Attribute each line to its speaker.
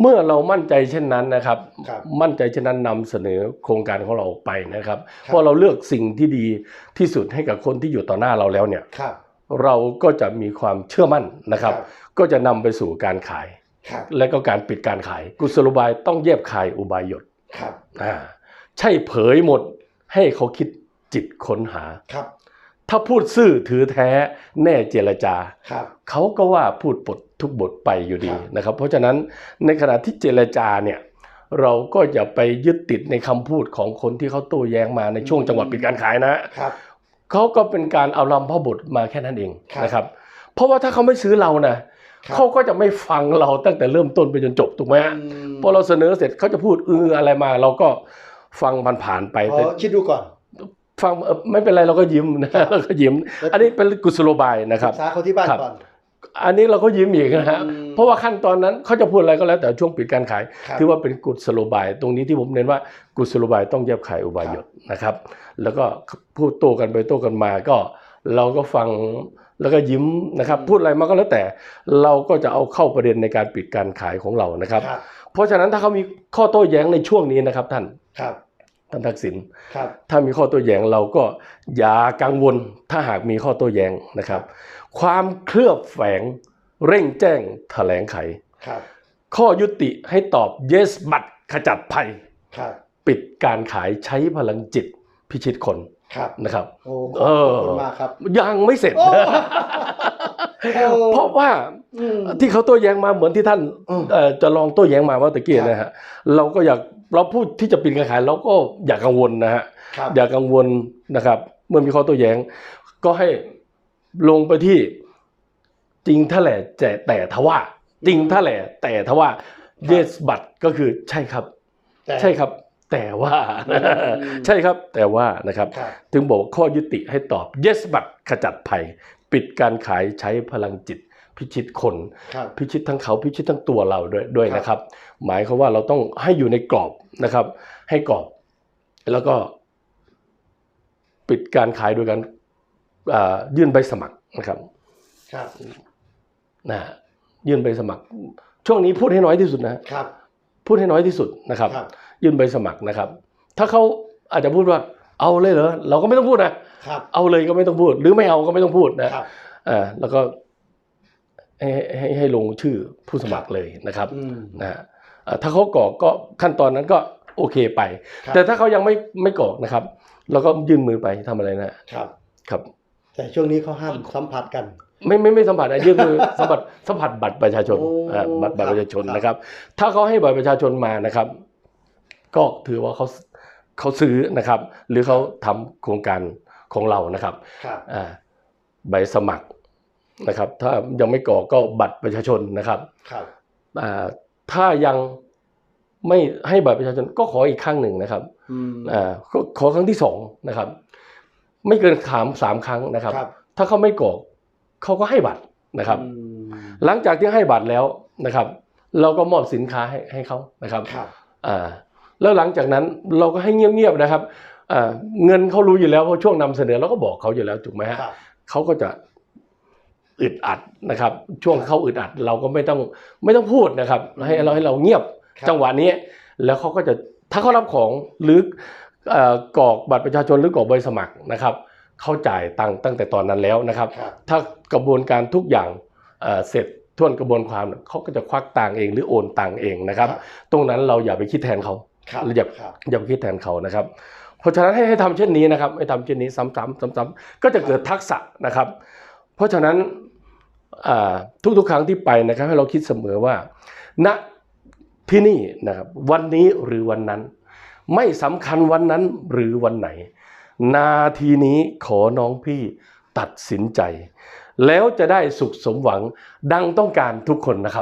Speaker 1: เมื่อเรามั่นใจเช่นนั้นนะครับ
Speaker 2: ครับ
Speaker 1: มั่นใจเช่นนั้นนำเสนอโครงการของเราออกไปนะครับ
Speaker 2: ครับ
Speaker 1: เพราะเราเลือกสิ่งที่ดีที่สุดให้กับคนที่อยู่ต่อหน้าเราแล้วเนี่ย
Speaker 2: ครับ
Speaker 1: เราก็จะมีความเชื่อมั่นนะครับ
Speaker 2: ครับ
Speaker 1: ก็จะนำไปสู่การขาย
Speaker 2: ครับ
Speaker 1: และก็การปิดการขาย กุศโลบายต้องแยบคายอุบายหยด
Speaker 2: ครับ
Speaker 1: อ่าใช่เผยหมดให้เขาคิดจิตค้นหา
Speaker 2: ครับ
Speaker 1: ถ้าพูดซื่อถือแท้แน่เจรจา
Speaker 2: ครับ
Speaker 1: เขาก็ว่าพูดบททุกบทไปอยู่ดี
Speaker 2: ครับ
Speaker 1: นะครับ เพราะฉะนั้นในขณะที่เจรจาเนี่ยเราก็อย่าไปยึดติดในคำพูดของคนที่เขาโต้แย้งมาในช่วงจังหวะปิดการขายนะครับเขาก็เป็นการเอาลำพ่อบทมาแค่นั้นเอง
Speaker 2: ครับ
Speaker 1: นะครับ เพราะว่าถ้าเขาไม่ซื้อเรานะครับเขาก็จะไม่ฟังเราตั้งแต่เริ่มต้นไปจนจบถูกไหมฮะ
Speaker 2: อืม
Speaker 1: พอเราเสนอเสร็จเขาจะพูดเอออะไรมา เราก็ฟังผ่านๆไป
Speaker 2: ขอ
Speaker 1: แต่
Speaker 2: คิดดูก่อน
Speaker 1: ฟังเอ่อไม่เป็นไรเราก็ยิ้มนะเราก็ยิ้ม อันนี้เป็นกุศโลบายนะครับ
Speaker 2: ศึกษาเขาที่บ้าน
Speaker 1: ครับ
Speaker 2: ก่อน
Speaker 1: อันนี้เราก็ยิ้มอีกนะฮะ
Speaker 2: อืม
Speaker 1: เพราะว่าขั้นตอนนั้นเขาจะพูดอะไรก็แล้วแต่ช่วงปิดการขาย
Speaker 2: ครับ
Speaker 1: ถือว่าเป็นกุศโลบาย ตรงนี้ที่ผมเน้นว่ากุศโลบายต้องแยบขายอุบายหยดนะครับ แล้วก็พูดโต้กันไปโต้กันมาก็เราก็ฟังแล้วก็ยิ้มนะครับ พูดอะไรมาก็แล้วแต่เราก็จะเอาเข้าประเด็นในการปิดการขายของเรานะครับ
Speaker 2: ครับ
Speaker 1: เพราะฉะนั้นถ้าเขามีข้อโต้แย้งในช่วงนี้นะครับท่าน
Speaker 2: ครับ
Speaker 1: ท่านทักษิณ
Speaker 2: ครับ
Speaker 1: ถ้ามีข้อโต้แย้งเราก็อย่ากังวลถ้าหากมีข้อโต้แย้งนะครับ ความเคลือบแฝงเร่งแจ้งแถลงไข
Speaker 2: ครับ
Speaker 1: ข้อยุติให้ตอบ yes บัตรขจัดภัย
Speaker 2: ครับ
Speaker 1: ปิดการขายใช้พลังจิตพิชิตคน
Speaker 2: ครับ
Speaker 1: นะครับ
Speaker 2: โอ้ข
Speaker 1: เอ
Speaker 2: อบ
Speaker 1: อ
Speaker 2: คุณมากครับ
Speaker 1: ยังไม่เสร็จ
Speaker 2: โอ้
Speaker 1: เพราะว่า
Speaker 2: อืม
Speaker 1: ที่เขาโต้แย้งมาเหมือนที่ท่าน
Speaker 2: อืม
Speaker 1: เอ่อจะลองโต้แย้งมาว่าตะกี้
Speaker 2: ครับ
Speaker 1: นะฮะเราก็อยาก เราพูดที่จะปิดการขายเราก็อย่ากังวลนะฮะ
Speaker 2: ครับ
Speaker 1: อย่ากังวลนะครับ เมื่อมีข้อโต้แย้ง ก็ให้ลงไปที่จริงถ้าแหละแต่แต่ทว่า จริงถ้าแหละแต่ทว่า yes บัตรก็คือใช่ครับ
Speaker 2: แต่
Speaker 1: ใช่ครับ แต่ว่า
Speaker 2: อืม
Speaker 1: ใช่ครับแต่ว่านะครับ
Speaker 2: ครับ
Speaker 1: ถึงบอกว่าข้อยุติให้ตอบ yes บัตรขจัดภัย ปิดการขายใช้พลังจิต พิชิตคน
Speaker 2: ครับ
Speaker 1: พิชิตทั้งเขาพิชิตทั้งตัวเราด้วยด้วย
Speaker 2: ครับ
Speaker 1: นะครับ หมายความว่าเราต้องให้อยู่ในกรอบนะครับ ให้กรอบ แล้วก็ปิดการขายโดยการอ่ายื่นใบสมัครนะครับ
Speaker 2: ครับ
Speaker 1: นะฮะยื่นใบสมัคร ช่วงนี้พูดให้น้อยที่สุดนะ
Speaker 2: ครับ
Speaker 1: พูดให้น้อยที่สุดนะครับ
Speaker 2: ครับ
Speaker 1: ยื่นใบสมัครนะครับ ถ้าเขาอาจจะพูดว่าเอาเลยเหรอเราก็ไม่ต้องพูดนะ
Speaker 2: ครับ
Speaker 1: เอาเลยก็ไม่ต้องพูด หรือไม่เอาก็ไม่ต้องพูดนะครับอ่าแล้วก็ ให้ให้ให้ลงชื่อผู้สมัครเลยนะครับ
Speaker 2: อืม
Speaker 1: นะฮะเอ่อถ้าเขากรอกก็ขั้นตอนนั้นก็โอเคไป
Speaker 2: ครับ
Speaker 1: แต่ถ้าเขายังไม่ไม่กรอกนะครับ เราก็ยื่นมือไปทำอะไรนะครับครับ
Speaker 2: แต่ช่วงนี้เขาห้ามสัมผัสกัน
Speaker 1: ไม่ไม่ไม่สัมผัสนะยื่นมือสัมผัสสัมผัสบัตรประชาชน
Speaker 2: โอ้
Speaker 1: อ่าบัตรบัตร
Speaker 2: ครับ
Speaker 1: ประชาชน
Speaker 2: ครับ
Speaker 1: นะครับ ถ้าเขาให้บัตรประชาชนมานะครับ ก็ถือว่าเขาเขาซื้อนะครับ หรือเขาทำโครงการของเรานะครับ
Speaker 2: ครับ
Speaker 1: อ่าใบสมัคร นะครับ ถ้ายังไม่กรอกก็บัตรประชาชนนะครับ
Speaker 2: ครับ
Speaker 1: อ่าถ้ายังไม่ให้บัตรประชาชนก็ขออีกครั้งหนึ่งนะครับ
Speaker 2: อืม
Speaker 1: อ่าขอขอครั้งที่สองนะครับ ไม่เกินถามสามครั้งนะครับ
Speaker 2: ครับ
Speaker 1: ถ้าเขาไม่กรอกเขาก็ให้บัตรนะครับ
Speaker 2: อืม
Speaker 1: หลังจากที่ให้บัตรแล้วนะครับ เราก็มอบสินค้าให้ให้เขานะครับ
Speaker 2: ครับ
Speaker 1: อ่าแล้วหลังจากนั้นเราก็ให้เงียบๆนะครับอ่าเงินเขารู้อยู่แล้วเพราะช่วงนำเสนอเราก็บอกเขาอยู่แล้วถูกไหมฮะ
Speaker 2: ครับ
Speaker 1: เขาก็จะ อึดอัดนะครับ ช่วงเขาอึดอัดเราก็ไม่ต้องไม่ต้องพูดนะครับ ให้เราให้เราเงียบ
Speaker 2: ครับ
Speaker 1: จังหวะนี้ แล้วเขาก็จะถ้าเขารับของหรือเอ่อกรอกบัตรประชาชนหรือกรอกใบสมัครนะครับเขาจ่ายตังค์ตั้งแต่ตอนนั้นแล้วนะครับ
Speaker 2: ครับ
Speaker 1: ถ้ากระบวนการทุกอย่างเอ่อเสร็จท่วนกระบวนความเขาก็จะควักตังค์เองหรือโอนตังค์เองนะครับ ตรงนั้นเราอย่าไปคิดแทนเขา
Speaker 2: ครับ
Speaker 1: อย่า
Speaker 2: ครับ
Speaker 1: อย่าไปคิดแทนเขานะครับ เพราะฉะนั้นให้ให้ทำเช่นนี้นะครับให้ทำเช่นนี้ซ้ำๆซ้ำๆก็จะเกิดทักษะนะครับ เพราะฉะนั้นอ่า ทุกๆครั้งที่ไปนะครับ ให้เราคิดเสมอว่าณที่นี่นะครับวันนี้หรือวันนั้น ไม่สำคัญวันนั้นหรือวันไหน นาทีนี้ขอน้องพี่ตัดสินใจ แล้วจะได้สุขสมหวังดังต้องการทุกคนนะครับ